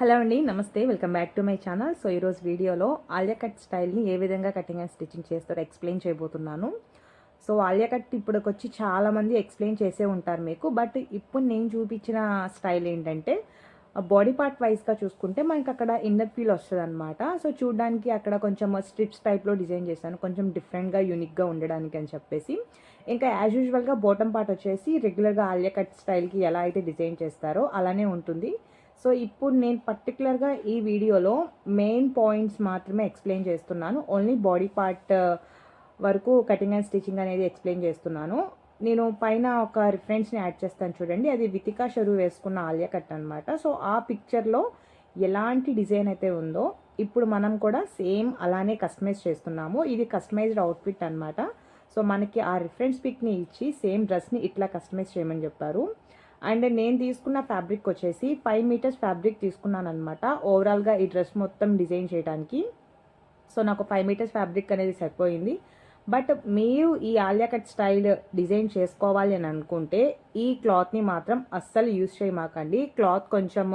Hello అండి నమస్తే welcome back to my channel. So ఈరోజు వీడియోలో ఆలియా కట్ స్టైల్ని ఏ విధంగా కటింగ్ అండ్ స్టిచ్చింగ్ చేస్తారో ఎక్స్ప్లెయిన్ చేయబోతున్నాను. సో ఆలియా కట్ ఇప్పటికొచ్చి చాలామంది ఎక్స్ప్లెయిన్ చేసే ఉంటారు మీకు బట్ ఇప్పుడు నేను చూపించిన స్టైల్ ఏంటంటే బాడీ పార్ట్ వైజ్గా చూసుకుంటే మనకి అక్కడ ఇన్నర్ ఫీల్ వస్తుంది అనమాట సో చూడడానికి అక్కడ కొంచెం స్ట్రిప్స్ టైప్లో డిజైన్ చేశాను కొంచెం డిఫరెంట్గా యూనిక్గా ఉండడానికి అని చెప్పేసి. ఇంకా యాజ్ యూజువల్గా బాటమ్ పార్ట్ వచ్చేసి రెగ్యులర్గా ఆలియా కట్ స్టైల్కి ఎలా అయితే డిజైన్ చేస్తారో అలానే ఉంటుంది. సో ఇప్పుడు నేను పర్టికులర్గా ఈ వీడియోలో మెయిన్ పాయింట్స్ మాత్రమే ఎక్స్ప్లెయిన్ చేస్తున్నాను. ఓన్లీ బాడీ పార్ట్ వరకు కటింగ్ అండ్ స్టిచ్చింగ్ అనేది ఎక్స్ప్లెయిన్ చేస్తున్నాను. నేను పైన ఒక రిఫరెన్స్ని యాడ్ చేస్తాను చూడండి. అది వితికా షరు వేసుకున్న ఆలియా కట్ అనమాట సో ఆ పిక్చర్లో ఎలాంటి డిజైన్ అయితే ఉందో ఇప్పుడు మనం కూడా సేమ్ అలానే కస్టమైజ్ చేస్తున్నాము. ఇది కస్టమైజ్డ్ అవుట్ఫిట్ అనమాట సో మనకి ఆ రిఫరెన్స్ పిక్ని ఇచ్చి సేమ్ డ్రెస్ని ఇట్లా కస్టమైజ్ చేయమని చెప్పారు. అండ్ నేను తీసుకున్న ఫ్యాబ్రిక్ వచ్చేసి ఫైవ్ మీటర్స్ ఫ్యాబ్రిక్ తీసుకున్నాను అనమాట ఓవరాల్గా ఈ డ్రెస్ మొత్తం డిజైన్ చేయడానికి. సో నాకు ఫైవ్ మీటర్స్ ఫ్యాబ్రిక్ అనేది సరిపోయింది. బట్ మీరు ఈ ఆలియా కట్ స్టైల్ డిజైన్ చేసుకోవాలి అని అనుకుంటే ఈ క్లాత్ని మాత్రం అస్సలు యూజ్ చేయమాకండి. క్లాత్ కొంచెం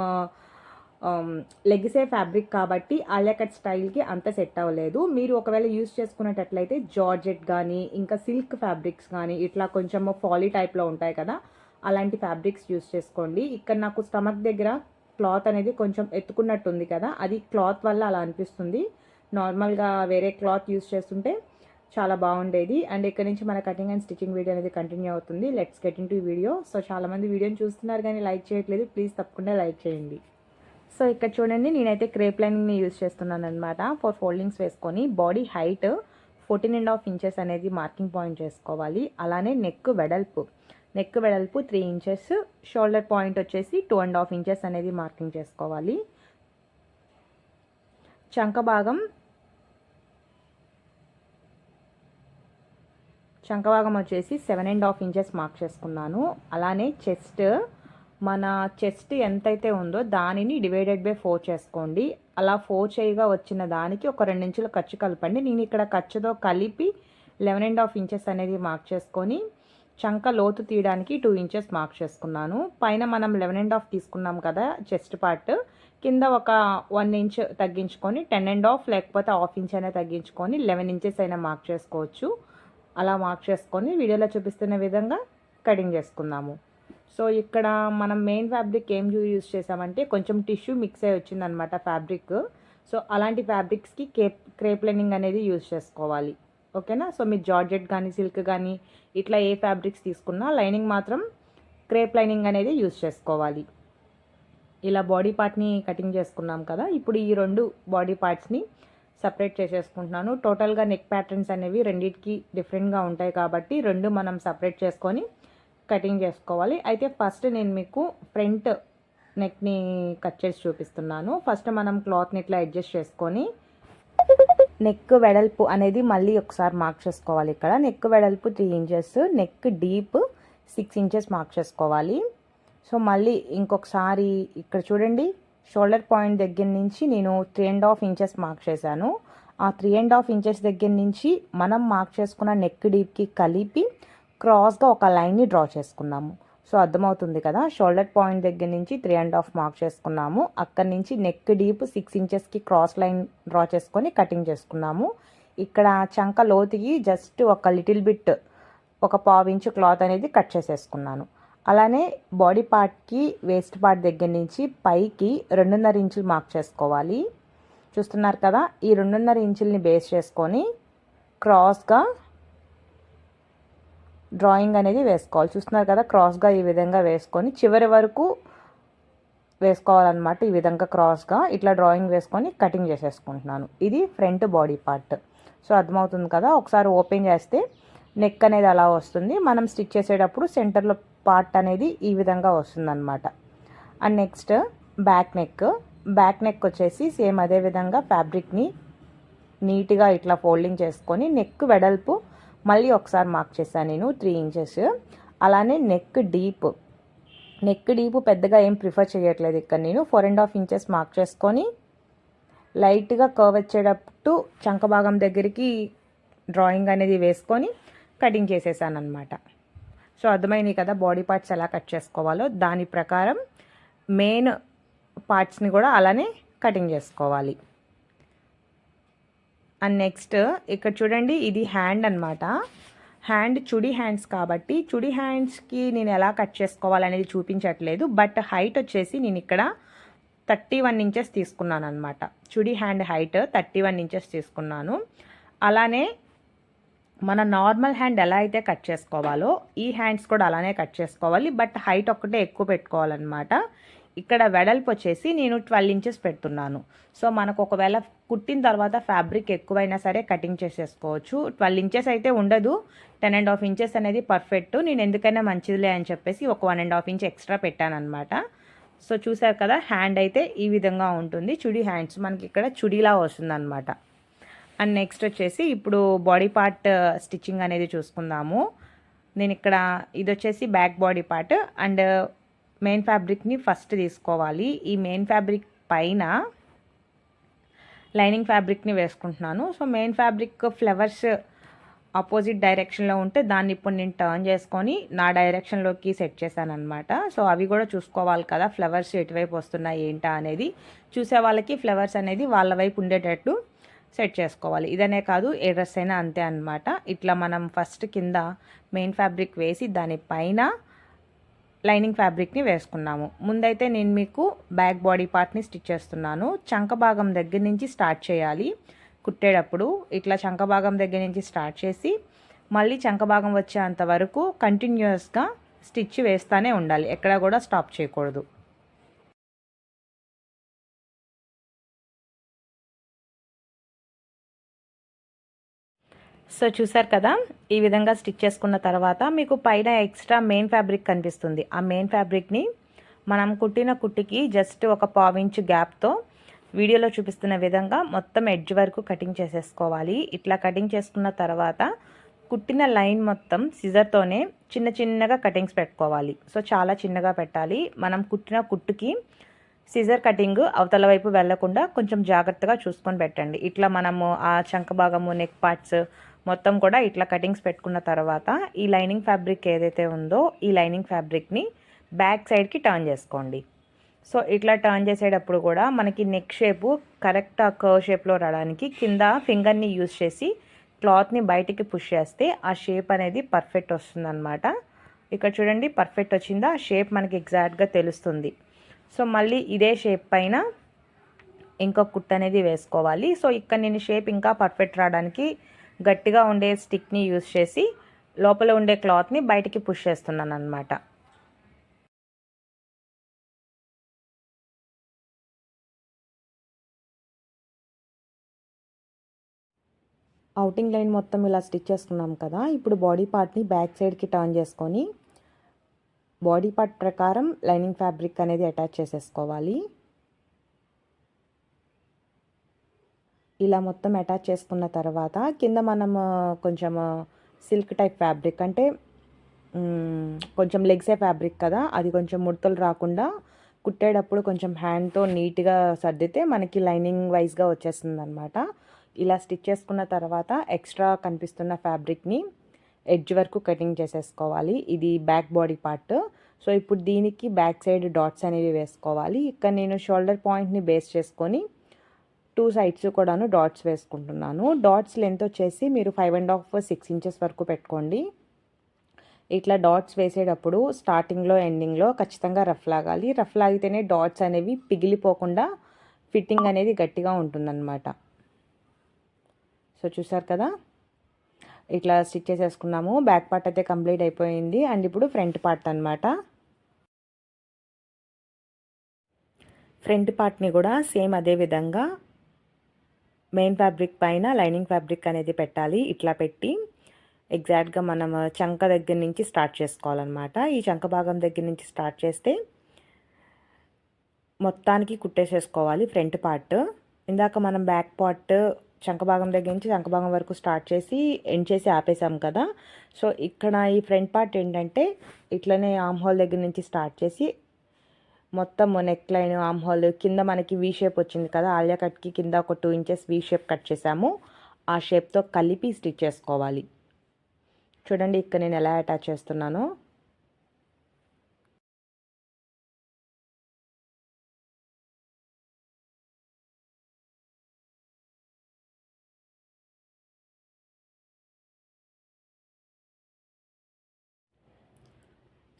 um, లెగిసే ఫ్యాబ్రిక్ కాబట్టి ఆలియా కట్ స్టైల్కి అంత సెట్ అవ్వలేదు. మీరు ఒకవేళ యూజ్ చేసుకునేటట్లయితే జార్జెట్ కానీ ఇంకా సిల్క్ ఫ్యాబ్రిక్స్ కానీ ఇట్లా కొంచెం ఫాలీ టైప్లో ఉంటాయి కదా అలాంటి ఫ్యాబ్రిక్స్ యూస్ చేసుకోండి. ఇక్కడ నాకు స్టమక్ దగ్గర క్లాత్ అనేది కొంచెం ఎత్తుకున్నట్టు ఉంది కదా అది క్లాత్ వల్ల అలా అనిపిస్తుంది. నార్మల్గా వేరే క్లాత్ యూస్ చేస్తుంటే చాలా బాగుండేది. అండ్ ఇక్కడ నుంచి మన కటింగ్ అండ్ స్టిచ్చింగ్ వీడియో అనేది కంటిన్యూ అవుతుంది. Let's get into video so చాలామంది వీడియోని చూస్తున్నారు కానీ లైక్ చేయట్లేదు. ప్లీజ్ తప్పకుండా లైక్ చేయండి. సో ఇక్కడ చూడండి నేనైతే క్రేప్ లైనింగ్ని యూజ్ చేస్తున్నాను అనమాట ఫోర్ ఫోల్డింగ్స్ వేసుకొని body height fourteen and half inches అనేది మార్కింగ్ పాయింట్ చేసుకోవాలి. అలానే నెక్ వెడల్పు. నెక్ వెడల్పు త్రీ ఇంచెస్ షోల్డర్ పాయింట్ వచ్చేసి టూ అండ్ హాఫ్ ఇంచెస్ అనేది మార్కింగ్ చేసుకోవాలి. చంక భాగం చంక భాగం వచ్చేసి seven and half inches mark చేసుకున్నాను. అలానే చెస్ట్ మన చెస్ట్ ఎంతైతే ఉందో దానిని డివైడెడ్ బై ఫోర్ చేసుకోండి. అలా ఫోర్ చేయగా వచ్చిన దానికి ఒక రెండు ఇంచులు ఖర్చు కలపండి. నేను ఇక్కడ ఖర్చుతో కలిపి లెవెన్ అండ్ హాఫ్ ఇంచెస్ అనేది మార్క్ చేసుకొని చంక లోతు తీయడానికి టూ ఇంచెస్ మార్క్ చేసుకున్నాను. పైన మనం లెవెన్ అండ్ హాఫ్ తీసుకున్నాం కదా చెస్ట్ పార్ట్ కింద ఒక వన్ ఇంచ్ తగ్గించుకొని టెన్ అండ్ హాఫ్ లేకపోతే హాఫ్ ఇంచ్ అయినా తగ్గించుకొని లెవెన్ ఇంచెస్ అయినా మార్క్ చేసుకోవచ్చు. అలా మార్క్ చేసుకొని వీడియోలో చూపిస్తున్న విధంగా కటింగ్ చేసుకుందాము సో ఇక్కడ మనం మెయిన్ ఫ్యాబ్రిక్ ఏం యూజ్ చేసామంటే కొంచెం టిష్యూ మిక్స్ అయి వచ్చిందనమాట ఫ్యాబ్రిక్ సో అలాంటి ఫ్యాబ్రిక్స్కి కేప్ క్రేప్ లైనింగ్ అనేది యూజ్ చేసుకోవాలి. ఓకేనా? సో మీరు జార్జెట్ కానీ సిల్క్ కానీ ఇట్లా ఏ ఫ్యాబ్రిక్స్ తీసుకున్నా లైనింగ్ మాత్రం క్రేప్ లైనింగ్ అనేది యూజ్ చేసుకోవాలి. ఇలా బాడీ పార్ట్ని కటింగ్ చేసుకున్నాం కదా ఇప్పుడు ఈ రెండు బాడీ పార్ట్స్ని సపరేట్ చేసేసుకుంటున్నాను. టోటల్గా నెక్ ప్యాటర్న్స్ అనేవి రెండింటికి డిఫరెంట్గా ఉంటాయి కాబట్టి రెండు మనం సపరేట్ చేసుకొని కటింగ్ చేసుకోవాలి. అయితే ఫస్ట్ నేను మీకు ఫ్రంట్ నెక్ని కట్ చేసి చూపిస్తున్నాను. ఫస్ట్ మనం క్లాత్ని ఇట్లా అడ్జస్ట్ చేసుకొని నెక్ వెడల్పు అనేది మళ్ళీ ఒకసారి మార్క్ చేసుకోవాలి ఇక్కడ. నెక్ వెడల్పు three inches neck deep six inches mark చేసుకోవాలి. సో మళ్ళీ ఇంకొకసారి ఇక్కడ చూడండి షోల్డర్ పాయింట్ దగ్గర నుంచి నేను three and half inches mark చేశాను. ఆ త్రీ అండ్ హాఫ్ ఇంచెస్ దగ్గర నుంచి మనం మార్క్ చేసుకున్న నెక్ డీప్కి కలిపి క్రాస్గా ఒక లైన్ని డ్రా చేసుకున్నాము. సో అర్థమవుతుంది కదా. షోల్డర్ పాయింట్ దగ్గర నుంచి త్రీ అండ్ హాఫ్ మార్క్ చేసుకున్నాము. అక్కడి నుంచి నెక్ డీప్ సిక్స్ ఇంచెస్కి క్రాస్ లైన్ డ్రా చేసుకొని కటింగ్ చేసుకున్నాము. ఇక్కడ చంక లోతుకి జస్ట్ ఒక లిటిల్ బిట్ ఒక పావు ఇంచు క్లాత్ అనేది కట్ చేసేసుకున్నాను. అలానే బాడీ పార్ట్కి వేస్ట్ పార్ట్ దగ్గర నుంచి పైకి రెండున్నర ఇంచులు మార్క్ చేసుకోవాలి. చూస్తున్నారు కదా ఈ రెండున్నర ఇంచుల్ని బేస్ చేసుకొని క్రాస్గా డ్రాయింగ్ అనేది వేసుకోవాలి. చూస్తున్నారు కదా క్రాస్గా ఈ విధంగా వేసుకొని చివరి వరకు వేసుకోవాలన్నమాట ఈ విధంగా క్రాస్గా. ఇట్లా డ్రాయింగ్ వేసుకొని కటింగ్ చేసేసుకుంటున్నాను. ఇది ఫ్రంట్ బాడీ పార్ట్. సో అర్థమవుతుంది కదా ఒకసారి ఓపెన్ చేస్తే నెక్ అనేది అలా వస్తుంది. మనం స్టిచ్ చేసేటప్పుడు సెంటర్లో పార్ట్ అనేది ఈ విధంగా వస్తుందన్నమాట. And next back neck. Back neck వచ్చేసి సేమ్ అదే విధంగా ఫ్యాబ్రిక్ని నీట్గా ఇట్లా ఫోల్డింగ్ చేసుకొని నెక్ వెడల్పు మళ్ళీ ఒకసారి మార్క్ చేశాను నేను త్రీ ఇంచెస్ అలానే నెక్ డీప్ నెక్ డీప్ పెద్దగా ఏం ప్రిఫర్ చేయట్లేదు ఇక్కడ నేను. Four and half inches mark చేసుకొని లైట్గా కర్వ్ వచ్చేటప్పుడు చంక భాగం దగ్గరికి డ్రాయింగ్ అనేది వేసుకొని కటింగ్ చేసేసాను అనమాట సో అర్థమైంది కదా బాడీ పార్ట్స్ ఎలా కట్ చేసుకోవాలో? దాని ప్రకారం మెయిన్ పార్ట్స్ని కూడా అలానే కటింగ్ చేసుకోవాలి. అండ్ నెక్స్ట్ ఇక్కడ చూడండి ఇది హ్యాండ్ అనమాట హ్యాండ్ చుడి హ్యాండ్స్ కాబట్టి చుడి హ్యాండ్స్కి నేను ఎలా కట్ చేసుకోవాలనేది చూపించట్లేదు. బట్ హైట్ వచ్చేసి నేను ఇక్కడ థర్టీ వన్ ఇంచెస్ తీసుకున్నాను అనమాట చుడి hand height thirty one inches తీసుకున్నాను. అలానే మన నార్మల్ హ్యాండ్ ఎలా అయితే కట్ చేసుకోవాలో ఈ హ్యాండ్స్ కూడా అలానే కట్ చేసుకోవాలి. బట్ హైట్ ఒక్కటే ఎక్కువ పెట్టుకోవాలన్నమాట. ఇక్కడ వెడల్పు వచ్చేసి నేను ట్వెల్వ్ ఇంచెస్ పెడుతున్నాను. సో మనకు ఒకవేళ కుట్టిన తర్వాత ఫ్యాబ్రిక్ ఎక్కువైనా సరే కటింగ్ చేసేసుకోవచ్చు. ట్వెల్వ్ ఇంచెస్ అయితే ఉండదు. టెన్ అండ్ హాఫ్ ఇంచెస్ అనేది పర్ఫెక్ట్. నేను ఎందుకైనా మంచిదిలే అని చెప్పేసి ఒక one and half inch extra పెట్టాను అనమాట సో చూసారు కదా హ్యాండ్ అయితే ఈ విధంగా ఉంటుంది. చుడి హ్యాండ్స్ మనకి ఇక్కడ చుడిలా వస్తుంది అనమాట అండ్ నెక్స్ట్ వచ్చేసి ఇప్పుడు బాడీ పార్ట్ uh, స్టిచ్చింగ్ అనేది చూసుకుందాము. నేను ఇక్కడ ఇది వచ్చేసి back body part and main ఫ్యాబ్రిక్ని first తీసుకోవాలి. ఈ మెయిన్ ఫ్యాబ్రిక్ పైన లైనింగ్ ఫ్యాబ్రిక్ని వేసుకుంటున్నాను. So main fabric flowers opposite డైరెక్షన్లో ఉంటే దాన్ని ఇప్పుడు నేను టర్న్ చేసుకొని నా డైరెక్షన్లోకి సెట్ చేశాను అనమాట సో అవి కూడా చూసుకోవాలి కదా ఫ్లవర్స్ ఎటువైపు వస్తున్నాయి ఏంటా అనేది. చూసే వాళ్ళకి ఫ్లవర్స్ అనేది వాళ్ళ వైపు ఉండేటట్టు సెట్ చేసుకోవాలి. ఇదనే కాదు ఏ డ్రెస్ అయినా అంతే అనమాట ఇట్లా మనం ఫస్ట్ కింద మెయిన్ ఫ్యాబ్రిక్ వేసి దానిపైన లైనింగ్ ఫ్యాబ్రిక్ని వేసుకున్నాము. ముందైతే నేను మీకు బ్యాక్ బాడీ పార్ట్ని స్టిచ్ చేస్తున్నాను. చంక భాగం దగ్గర నుంచి స్టార్ట్ చేయాలి. కుట్టేటప్పుడు ఇట్లా చంక భాగం దగ్గర నుంచి స్టార్ట్ చేసి మళ్ళీ చంక భాగం వచ్చేంత వరకు కంటిన్యూస్గా స్టిచ్ వేస్తూనే ఉండాలి. ఎక్కడ కూడా స్టాప్ చేయకూడదు. సో చూసారు కదా ఈ విధంగా స్టిచ్ చేసుకున్న తర్వాత మీకు పైన ఎక్స్ట్రా మెయిన్ ఫ్యాబ్రిక్ కనిపిస్తుంది. ఆ మెయిన్ ఫ్యాబ్రిక్ని మనం కుట్టిన కుట్టికి జస్ట్ ఒక పావించు గ్యాప్తో వీడియోలో చూపిస్తున్న విధంగా మొత్తం ఎడ్జ్ వరకు కటింగ్ చేసేసుకోవాలి. ఇట్లా కటింగ్ చేసుకున్న తర్వాత కుట్టిన లైన్ మొత్తం సిజర్తోనే చిన్న చిన్నగా కటింగ్స్ పెట్టుకోవాలి. సో చాలా చిన్నగా పెట్టాలి. మనం కుట్టిన కుట్టుకి సిజర్ కటింగ్ అవతల వైపు వెళ్ళకుండా కొంచెం జాగ్రత్తగా చూసుకొని పెట్టండి. ఇట్లా మనము ఆ చంక భాగము నెక్ పార్ట్స్ మొత్తం కూడా ఇట్లా కటింగ్స్ పెట్టుకున్న తర్వాత ఈ లైనింగ్ ఫ్యాబ్రిక్ ఏదైతే ఉందో ఈ లైనింగ్ ఫ్యాబ్రిక్ని బ్యాక్ సైడ్కి టర్న్ చేసుకోండి. సో ఇట్లా టర్న్ చేసేటప్పుడు కూడా మనకి నెక్ షేపు కరెక్ట్ ఆ కర్వ్ షేప్లో రావడానికి కింద ఫింగర్ని యూజ్ చేసి క్లాత్ని బయటికి పుష్ చేస్తే ఆ షేప్ అనేది పర్ఫెక్ట్ వస్తుందన్నమాట. ఇక్కడ చూడండి పర్ఫెక్ట్ వచ్చిందా? ఆ షేప్ మనకి ఎగ్జాక్ట్గా తెలుస్తుంది. సో మళ్ళీ ఇదే షేప్ పైన ఇంకో కుట్ అనేది వేసుకోవాలి. సో ఇక్కడ నేను షేప్ ఇంకా పర్ఫెక్ట్ రావడానికి గట్టిగా ఉండే స్టిక్ని యూజ్ చేసి లోపల ఉండే క్లాత్ని బయటికి పుష్ చేస్తున్నాను అనమాట అవుటింగ్ లైన్ మొత్తం ఇలా స్టిచ్ చేసుకున్నాం కదా. ఇప్పుడు బాడీ పార్ట్ని బ్యాక్ సైడ్కి టర్న్ చేసుకొని బాడీ పార్ట్ ప్రకారం లైనింగ్ ఫ్యాబ్రిక్ అనేది అటాచ్ చేసేసుకోవాలి. ఇలా మొత్తం అటాచ్ చేసుకున్న తర్వాత కింద మనం కొంచెం సిల్క్ టైప్ ఫ్యాబ్రిక్ అంటే కొంచెం లెగ్సే ఫ్యాబ్రిక్ కదా అది కొంచెం ముడతలు రాకుండా కుట్టేటప్పుడు కొంచెం హ్యాండ్తో నీట్గా సర్దితే మనకి లైనింగ్ వైజ్గా వచ్చేస్తుంది అనమాట ఇలా స్టిచ్ చేసుకున్న తర్వాత ఎక్స్ట్రా కనిపిస్తున్న ఫ్యాబ్రిక్ని ఎడ్జ్ వరకు కటింగ్ చేసేసుకోవాలి. ఇది బ్యాక్ బాడీ పార్ట్ సో ఇప్పుడు దీనికి బ్యాక్ సైడ్ డాట్స్ అనేవి వేసుకోవాలి. ఇక్కడ నేను షోల్డర్ పాయింట్ని బేస్ చేసుకొని టూ సైడ్స్ కూడాను డాట్స్ వేసుకుంటున్నాను. డాట్స్ లెంత్ వచ్చేసి మీరు five and half six inches వరకు పెట్టుకోండి. ఇట్లా డాట్స్ వేసేటప్పుడు స్టార్టింగ్లో ఎండింగ్లో ఖచ్చితంగా రఫ్ లాగాలి. రఫ్ లాగితేనే డాట్స్ అనేవి పిగిలిపోకుండా ఫిట్టింగ్ అనేది గట్టిగా ఉంటుందన్నమాట. సో చూసారు కదా? ఇట్లా స్టిచ్ చేసేసుకున్నాము. బ్యాక్ పార్ట్ అయితే కంప్లీట్ అయిపోయింది. అండ్ ఇప్పుడు ఫ్రంట్ పార్ట్ అనమాట ఫ్రంట్ పార్ట్ని కూడా సేమ్ అదే విధంగా మెయిన్ ఫ్యాబ్రిక్ పైన లైనింగ్ ఫ్యాబ్రిక్ అనేది పెట్టాలి. ఇట్లా పెట్టి ఎగ్జాక్ట్గా మనం uh, చంక దగ్గర నుంచి స్టార్ట్ చేసుకోవాలన్నమాట. ఈ చంక భాగం దగ్గర నుంచి స్టార్ట్ చేస్తే మొత్తానికి కుట్టేసేసుకోవాలి ఫ్రంట్ పార్ట్ ఇందాక మనం బ్యాక్ పార్ట్ చంక భాగం దగ్గర నుంచి చంక భాగం వరకు స్టార్ట్ చేసి ఎండ్ చేసి ఆపేసాం కదా. సో ఇక్కడ ఈ ఫ్రంట్ పార్ట్ ఏంటంటే ఇట్లనే ఆమ్ హోల్ దగ్గర నుంచి స్టార్ట్ చేసి మొత్తం నెక్ లైన్ ఆమ్ హోల్ కింద మనకి వీ షేప్ వచ్చింది కదా ఆలియా కట్కి కింద ఒక two inches V shape cut చేసాము. ఆ షేప్తో కలిపి స్టిచ్ చేసుకోవాలి. చూడండి ఇక్కడ నేను ఎలా అటాచ్ చేస్తున్నాను.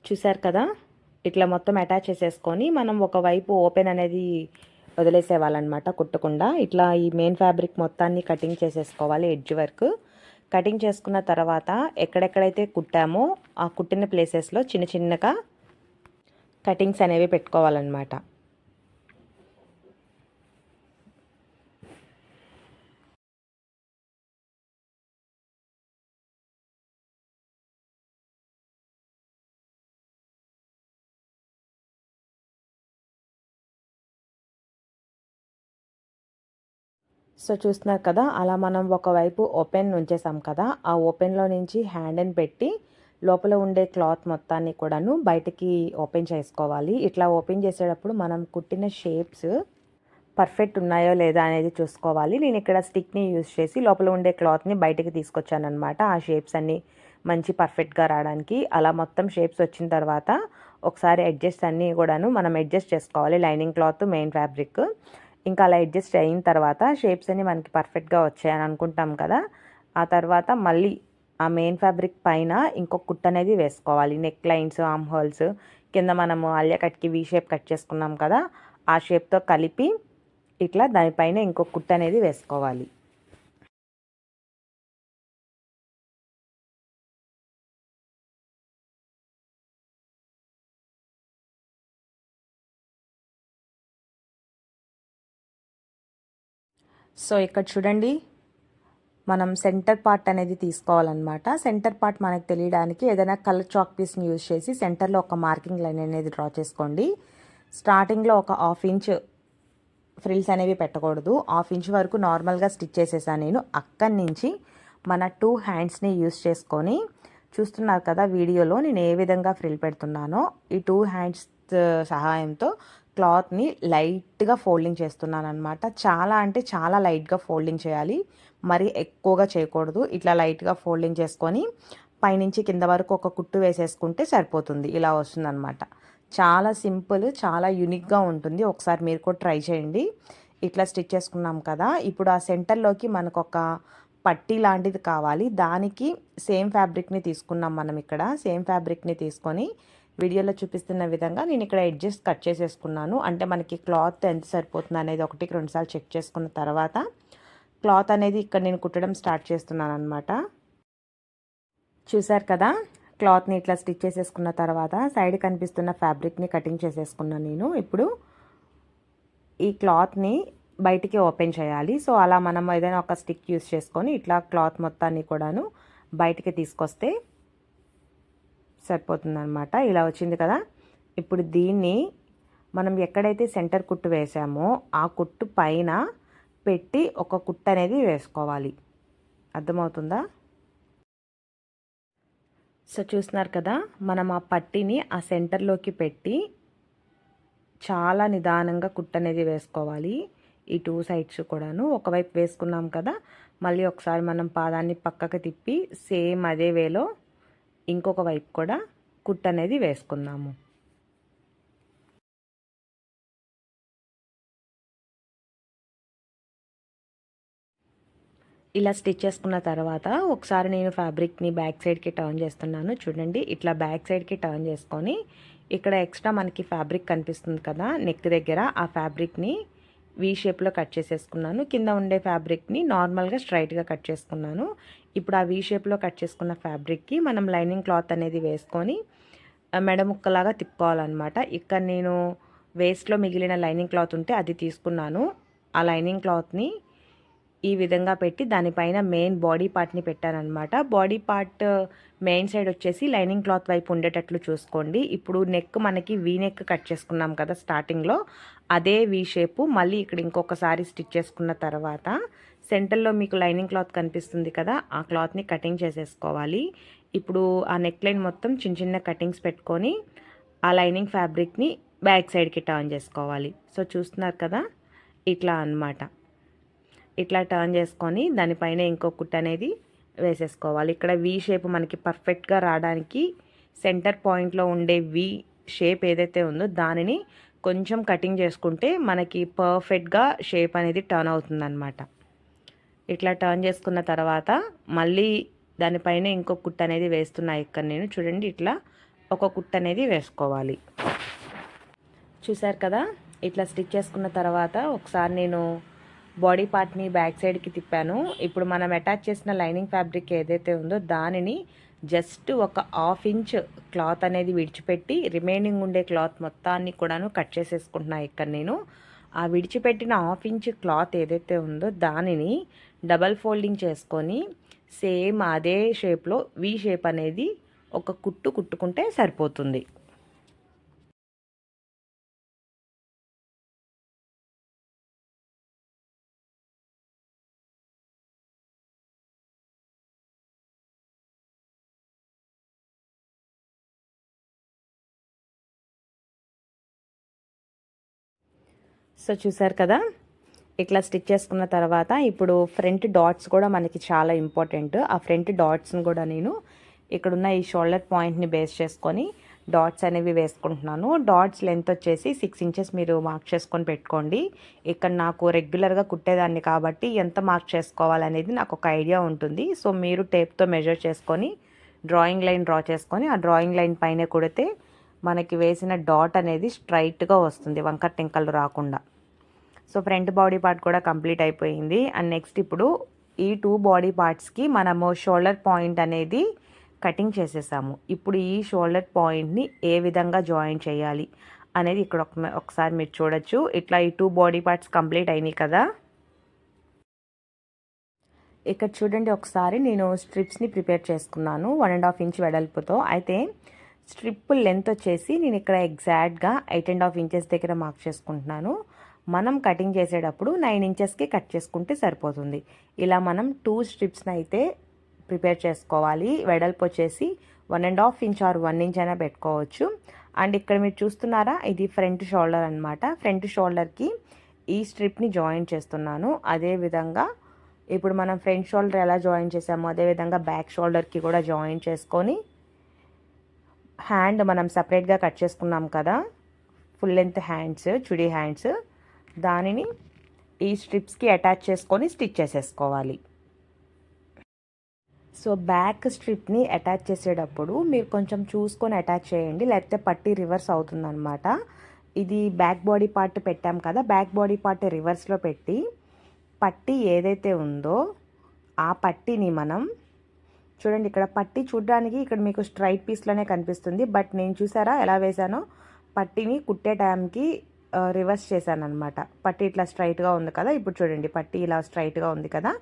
చూశారు కదా? ఇట్లా మొత్తం అటాచ్ చేసేసుకొని మనం ఒకవైపు ఓపెన్ అనేది వదిలేసేవాళ్ళనమాట కుట్టకుండా. ఇట్లా ఈ మెయిన్ ఫ్యాబ్రిక్ మొత్తాన్ని కటింగ్ చేసేసుకోవాలి ఎడ్జ్ వర్క్ కటింగ్ చేసుకున్న తర్వాత ఎక్కడెక్కడైతే కుట్టామో ఆ కుట్టిన ప్లేసెస్లో చిన్న చిన్నగా కటింగ్స్ అనేవి పెట్టుకోవాలన్నమాట. సో చూస్తున్నారు కదా అలా మనం ఒకవైపు ఓపెన్ ఉంచేసాం కదా ఆ ఓపెన్లో నుంచి హ్యాండ్ని పెట్టి లోపల ఉండే క్లాత్ మొత్తాన్ని కూడాను బయటికి ఓపెన్ చేసుకోవాలి. ఇట్లా ఓపెన్ చేసేటప్పుడు మనం కుట్టిన షేప్స్ పర్ఫెక్ట్ ఉన్నాయో లేదా అనేది చూసుకోవాలి. నేను ఇక్కడ స్టిక్ని యూజ్ చేసి లోపల ఉండే క్లాత్ని బయటకి తీసుకొచ్చాను అనమాట ఆ షేప్స్ అన్నీ మంచి పర్ఫెక్ట్గా రావడానికి. అలా మొత్తం షేప్స్ వచ్చిన తర్వాత ఒకసారి అడ్జస్ట్ అన్నీ కూడాను మనం అడ్జస్ట్ చేసుకోవాలి. Lining cloth main fabric. ఇంకా అలా అడ్జస్ట్ అయిన తర్వాత షేప్స్ అన్ని మనకి పర్ఫెక్ట్గా వచ్చాయని అనుకుంటాం కదా ఆ తర్వాత మళ్ళీ ఆ మెయిన్ ఫ్యాబ్రిక్ పైన ఇంకొక కుట్ అనేది వేసుకోవాలి. నెక్ లైన్స్ ఆమ్ హోల్స్ కింద మనము అల్య కట్కి వీ షేప్ కట్ చేసుకున్నాం కదా ఆ షేప్తో కలిపి ఇట్లా దానిపైన ఇంకొక కుట్ అనేది వేసుకోవాలి. సో ఇక్కడ చూడండి మనం సెంటర్ పార్ట్ అనేది తీసుకోవాలన్నమాట. సెంటర్ పార్ట్ మనకు తెలియడానికి ఏదైనా కలర్ చాక్ పీస్ని యూజ్ చేసి సెంటర్లో ఒక మార్కింగ్ లైన్ అనేది డ్రా చేసుకోండి. స్టార్టింగ్లో ఒక హాఫ్ ఇంచ్ ఫ్రిల్స్ అనేవి పెట్టకూడదు. హాఫ్ ఇంచ్ వరకు నార్మల్గా స్టిచ్ చేసేసాను నేను. అక్కడి నుంచి మన టూ హ్యాండ్స్ని యూజ్ చేసుకొని చూస్తున్నారు కదా వీడియోలో నేను ఏ విధంగా ఫ్రిల్ పెడుతున్నానో ఈ టూ హ్యాండ్స్ సహాయంతో క్లాత్ని లైట్గా ఫోల్డింగ్ చేస్తున్నాను అనమాట చాలా అంటే చాలా లైట్గా ఫోల్డింగ్ చేయాలి. మరి ఎక్కువగా చేయకూడదు. ఇట్లా లైట్గా ఫోల్డింగ్ చేసుకొని పైనుంచి కింద వరకు ఒక కుట్టు వేసేసుకుంటే సరిపోతుంది. ఇలా వస్తుందన్నమాట. చాలా సింపుల్ చాలా యూనిక్గా ఉంటుంది. ఒకసారి మీరు కూడా ట్రై చేయండి. ఇట్లా స్టిచ్ చేసుకున్నాం కదా. ఇప్పుడు ఆ సెంటర్లోకి మనకు ఒక పట్టీ లాంటిది కావాలి. దానికి సేమ్ ఫ్యాబ్రిక్ని తీసుకున్నాం మనం ఇక్కడ. సేమ్ ఫ్యాబ్రిక్ని తీసుకొని వీడియోలో చూపిస్తున్న విధంగా నేను ఇక్కడ ఎడ్జెస్ కట్ చేసేసుకున్నాను. అంటే మనకి క్లాత్ ఎంత సరిపోతుంది అనేది ఒకటికి రెండుసార్లు చెక్ చేసుకున్న తర్వాత క్లాత్ అనేది ఇక్కడ నేను కుట్టడం స్టార్ట్ చేస్తున్నాను అనమాట చూసారు కదా? క్లాత్ని ఇట్లా స్టిచ్ చేసేసుకున్న తర్వాత సైడ్ కనిపిస్తున్న ఫ్యాబ్రిక్ని కటింగ్ చేసేసుకున్నాను నేను. ఇప్పుడు ఈ క్లాత్ని బయటికి ఓపెన్ చేయాలి. సో అలా మనం ఏదైనా ఒక స్టిక్ యూస్ చేసుకొని ఇట్లా క్లాత్ మొత్తాన్ని కూడాను బయటికి తీసుకొస్తే సరిపోతుందనమాట ఇలా వచ్చింది కదా. ఇప్పుడు దీన్ని మనం ఎక్కడైతే సెంటర్ కుట్టు వేసామో ఆ కుట్టు పైన పెట్టి ఒక కుట్టు అనేది వేసుకోవాలి. అర్థమవుతుందా? సో చూస్తున్నారు కదా. మనం ఆ పట్టిని ఆ సెంటర్లోకి పెట్టి చాలా నిదానంగా కుట్టు అనేది వేసుకోవాలి. ఈ టూ సైడ్స్ కూడాను. ఒకవైపు వేసుకున్నాం కదా. మళ్ళీ ఒకసారి మనం పాదాన్ని పక్కకు తిప్పి సేమ్ అదే వేలో ఇంకొక వైపు కూడా కుట్ అనేది వేసుకుందాము. ఇలా స్టిచ్ చేసుకున్న తర్వాత ఒకసారి నేను ఫ్యాబ్రిక్ని బ్యాక్ సైడ్కి టర్న్ చేస్తున్నాను. చూడండి ఇట్లా బ్యాక్ సైడ్కి టర్న్ చేసుకొని ఇక్కడ ఎక్స్ట్రా మనకి ఫ్యాబ్రిక్ కనిపిస్తుంది కదా నెక్ దగ్గర. ఆ ఫ్యాబ్రిక్ని వీ షేప్లో కట్ చేసేసుకున్నాను. కింద ఉండే ఫ్యాబ్రిక్ని నార్మల్గా స్ట్రైట్గా కట్ చేసుకున్నాను. ఇప్పుడు ఆ వీ షేప్లో కట్ చేసుకున్న ఫ్యాబ్రిక్కి మనం లైనింగ్ క్లాత్ అనేది వేసుకొని మెడ ముక్కలాగా తిప్పుకోవాలన్నమాట. ఇక్కడ నేను వేస్ట్లో మిగిలిన లైనింగ్ క్లాత్ ఉంటే అది తీసుకున్నాను. ఆ లైనింగ్ క్లాత్ని ఈ విధంగా పెట్టి దానిపైన మెయిన్ బాడీ పార్ట్ని పెట్టానమాట బాడీ పార్ట్ మెయిన్ సైడ్ వచ్చేసి లైనింగ్ క్లాత్ వైపు ఉండేటట్లు చూసుకోండి. ఇప్పుడు నెక్ మనకి వీ నెక్ కట్ చేసుకున్నాం కదా స్టార్టింగ్లో అదే వీ షేపు మళ్ళీ ఇక్కడ ఇంకొకసారి స్టిచ్ చేసుకున్న తర్వాత సెంటర్లో మీకు లైనింగ్ క్లాత్ కనిపిస్తుంది కదా ఆ క్లాత్ని కటింగ్ చేసేసుకోవాలి. ఇప్పుడు ఆ నెక్ లైన్ మొత్తం చిన్న చిన్న కటింగ్స్ పెట్టుకొని ఆ లైనింగ్ ఫ్యాబ్రిక్ని బ్యాక్ సైడ్కి టర్న్ చేసుకోవాలి. సో చూస్తున్నారు కదా ఇట్లా అనమాట ఇట్లా టర్న్ చేసుకొని దానిపైన ఇంకో కుట్ అనేది వేసేసుకోవాలి. ఇక్కడ వి షేప్ మనకి పర్ఫెక్ట్గా రావడానికి సెంటర్ పాయింట్లో ఉండే వి షేప్ ఏదైతే ఉందో దానిని కొంచెం కటింగ్ చేసుకుంటే మనకి పర్ఫెక్ట్గా షేప్ అనేది టర్న్ అవుతుందన్నమాట. ఇట్లా టర్న్ చేసుకున్న తర్వాత మళ్ళీ దానిపైన ఇంకో కుట్ అనేది వేస్తున్నా ఇక్కడ నేను. చూడండి ఇట్లా ఒక కుట్ట అనేది వేసుకోవాలి. చూసారు కదా? ఇట్లా స్టిచ్ చేసుకున్న తర్వాత ఒకసారి నేను బాడీ పార్ట్ని బ్యాక్ సైడ్కి తిప్పాను. ఇప్పుడు మనం అటాచ్ చేసిన లైనింగ్ ఫ్యాబ్రిక్ ఏదైతే ఉందో దానిని జస్ట్ ఒక హాఫ్ ఇంచ్ క్లాత్ అనేది విడిచిపెట్టి రిమైనింగ్ ఉండే క్లాత్ మొత్తాన్ని కూడాను కట్ చేసేసుకుంటున్నా ఇక్కడ నేను. ఆ విడిచిపెట్టిన హాఫ్ ఇంచ్ క్లాత్ ఏదైతే ఉందో దానిని డబల్ ఫోల్డింగ్ చేసుకొని సేమ్ అదే షేప్లో వి షేప్ అనేది ఒక కుట్టు కుట్టుకుంటే సరిపోతుంది. సో చూసారు కదా? ఇట్లా స్టిచ్ చేసుకున్న తర్వాత ఇప్పుడు ఫ్రంట్ డాట్స్ కూడా మనకి చాలా ఇంపార్టెంట్. ఆ ఫ్రంట్ డాట్స్ని కూడా నేను ఇక్కడున్న ఈ షోల్డర్ పాయింట్ని బేస్ చేసుకొని డాట్స్ అనేవి వేసుకుంటున్నాను. డాట్స్ లెంత్ వచ్చేసి సిక్స్ ఇంచెస్ మీరు మార్క్ చేసుకొని పెట్టుకోండి. ఇక్కడ నాకు రెగ్యులర్గా కుట్టేదాన్ని కాబట్టి ఎంత మార్క్ చేసుకోవాలనేది నాకు ఒక ఐడియా ఉంటుంది. సో మీరు టేప్తో మెజర్ చేసుకొని డ్రాయింగ్ లైన్ డ్రా చేసుకొని ఆ డ్రాయింగ్ లైన్ పైన కుడితే మనకి వేసిన డాట్ అనేది స్ట్రైట్గా వస్తుంది. వంకర టింకలు రాకుండా. సో ఫ్రంట్ బాడీ పార్ట్ కూడా కంప్లీట్ అయిపోయింది. అండ్ నెక్స్ట్ ఇప్పుడు ఈ టూ బాడీ పార్ట్స్కి మనము షోల్డర్ పాయింట్ అనేది కటింగ్ చేసేసాము. ఇప్పుడు ఈ షోల్డర్ పాయింట్ని ఏ విధంగా జాయిన్ చేయాలి అనేది ఇక్కడ ఒకసారి మీరు చూడొచ్చు. ఇట్లా ఈ టూ బాడీ పార్ట్స్ కంప్లీట్ అయినాయి కదా. ఇక్కడ చూడండి ఒకసారి నేను స్ట్రిప్స్ని ప్రిపేర్ చేసుకున్నాను. వన్ అండ్ హాఫ్ ఇంచ్ వెడల్పుతో. అయితే స్ట్రిప్ లెంత్ వచ్చేసి నేను ఇక్కడ ఎగ్జాక్ట్గా ఎయిట్ అండ్ హాఫ్ ఇంచెస్ దగ్గర మార్క్ చేసుకుంటున్నాను. మనం కటింగ్ చేసేటప్పుడు నైన్ ఇంచెస్కి కట్ చేసుకుంటే సరిపోతుంది. ఇలా మనం టూ స్ట్రిప్స్ని అయితే ప్రిపేర్ చేసుకోవాలి. వెడల్పు వచ్చేసి one and half inch or one inch అయినా పెట్టుకోవచ్చు. అండ్ ఇక్కడ మీరు చూస్తున్నారా ఇది ఫ్రంట్ షోల్డర్ అనమాట ఫ్రంట్ షోల్డర్కి ఈ స్ట్రిప్ని జాయిన్ చేస్తున్నాను. అదేవిధంగా ఇప్పుడు మనం ఫ్రంట్ షోల్డర్ ఎలా జాయిన్ చేసామో అదేవిధంగా బ్యాక్ షోల్డర్కి కూడా జాయిన్ చేసుకొని హ్యాండ్ మనం సపరేట్గా కట్ చేసుకున్నాం కదా. ఫుల్ లెంత్ హ్యాండ్స్ చుడీ హ్యాండ్స్ దానిని ఈ స్ట్రిప్స్కి అటాచ్ చేసుకొని స్టిచ్ చేసేసుకోవాలి. సో బ్యాక్ స్ట్రిప్ని అటాచ్ చేసేటప్పుడు మీరు కొంచెం చూసుకొని అటాచ్ చేయండి. లేకపోతే పట్టి రివర్స్ అవుతుందన్నమాట. ఇది బ్యాక్ బాడీ పార్ట్ పెట్టాం కదా బ్యాక్ బాడీ పార్ట్ రివర్స్లో పెట్టి పట్టి ఏదైతే ఉందో ఆ పట్టిని మనం చూడండి ఇక్కడ పట్టి చూడడానికి ఇక్కడ మీకు స్ట్రైట్ పీస్లోనే కనిపిస్తుంది. బట్ నేను చూసారా ఎలా వేసానో పట్టిని కుట్టే టైంకి రివర్స్ చేశాను అనమాట పట్టి ఇట్లా స్ట్రైట్గా ఉంది కదా ఇప్పుడు చూడండి పట్టి ఇలా స్ట్రైట్గా ఉంది కదా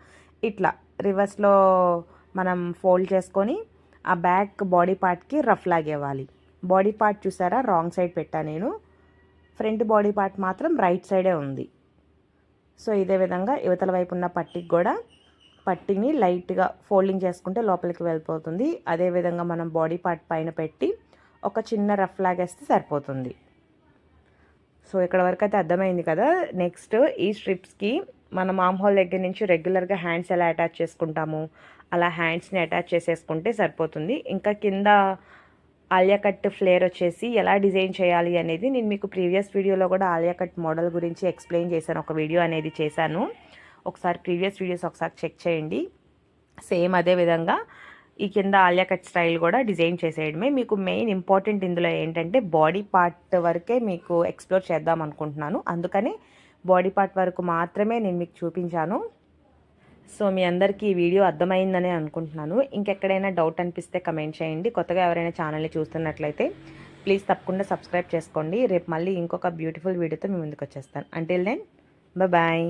ఇట్లా రివర్స్లో మనం ఫోల్డ్ చేసుకొని ఆ బ్యాక్ బాడీ పార్ట్కి రఫ్ లాగేవాలి బాడీ పార్ట్ చూసారా? రాంగ్ సైడ్ పెట్టా నేను. ఫ్రంట్ బాడీ పార్ట్ మాత్రం రైట్ సైడే ఉంది. సో ఇదే విధంగా యువతల వైపు ఉన్న పట్టికి కూడా పట్టిని లైట్గా ఫోల్డింగ్ చేసుకుంటే లోపలికి వెళ్ళిపోతుంది. అదేవిధంగా మనం బాడీ పార్ట్ పైన పెట్టి ఒక చిన్న రఫ్ లాగేస్తే సరిపోతుంది. సో ఇక్కడ వరకు అయితే అర్థమైంది కదా. నెక్స్ట్ ఈ స్ట్రిప్స్కి మనం ఆమ్ హోల్ దగ్గర నుంచి రెగ్యులర్గా హ్యాండ్స్ ఎలా అటాచ్ చేసుకుంటాము? అలా హ్యాండ్స్ని అటాచ్ చేసేసుకుంటే సరిపోతుంది. ఇంకా కింద ఆలియా కట్ ఫ్లేర్ వచ్చేసి ఎలా డిజైన్ చేయాలి అనేది నేను మీకు ప్రీవియస్ వీడియోలో కూడా ఆలియా కట్ మోడల్ గురించి ఎక్స్ప్లెయిన్ చేశాను. ఒక వీడియో అనేది చేశాను. ఒకసారి ప్రీవియస్ వీడియోస్ ఒకసారి చెక్ చేయండి. సేమ్ అదే విధంగా ఈ కింద ఆలియా కట్ స్టైల్ కూడా డిజైన్ చేసేయడమే. మీకు మెయిన్ ఇంపార్టెంట్ ఇందులో ఏంటంటే బాడీ పార్ట్ వరకే మీకు ఎక్స్ప్లోర్ చేద్దాం అనుకుంటున్నాను. అందుకని బాడీ పార్ట్ వరకు మాత్రమే నేను మీకు చూపించాను. సో మీ అందరికీ ఈ వీడియో అర్థమైందని అనుకుంటున్నాను. ఇంకెక్కడైనా డౌట్ అనిపిస్తే కమెంట్ చేయండి. కొత్తగా ఎవరైనా ఛానల్ని చూస్తున్నట్లయితే ప్లీజ్ తప్పకుండా సబ్స్క్రైబ్ చేసుకోండి. రేపు మళ్ళీ ఇంకొక బ్యూటిఫుల్ వీడియోతో మీ ముందుకు వచ్చేస్తాను. Until then bye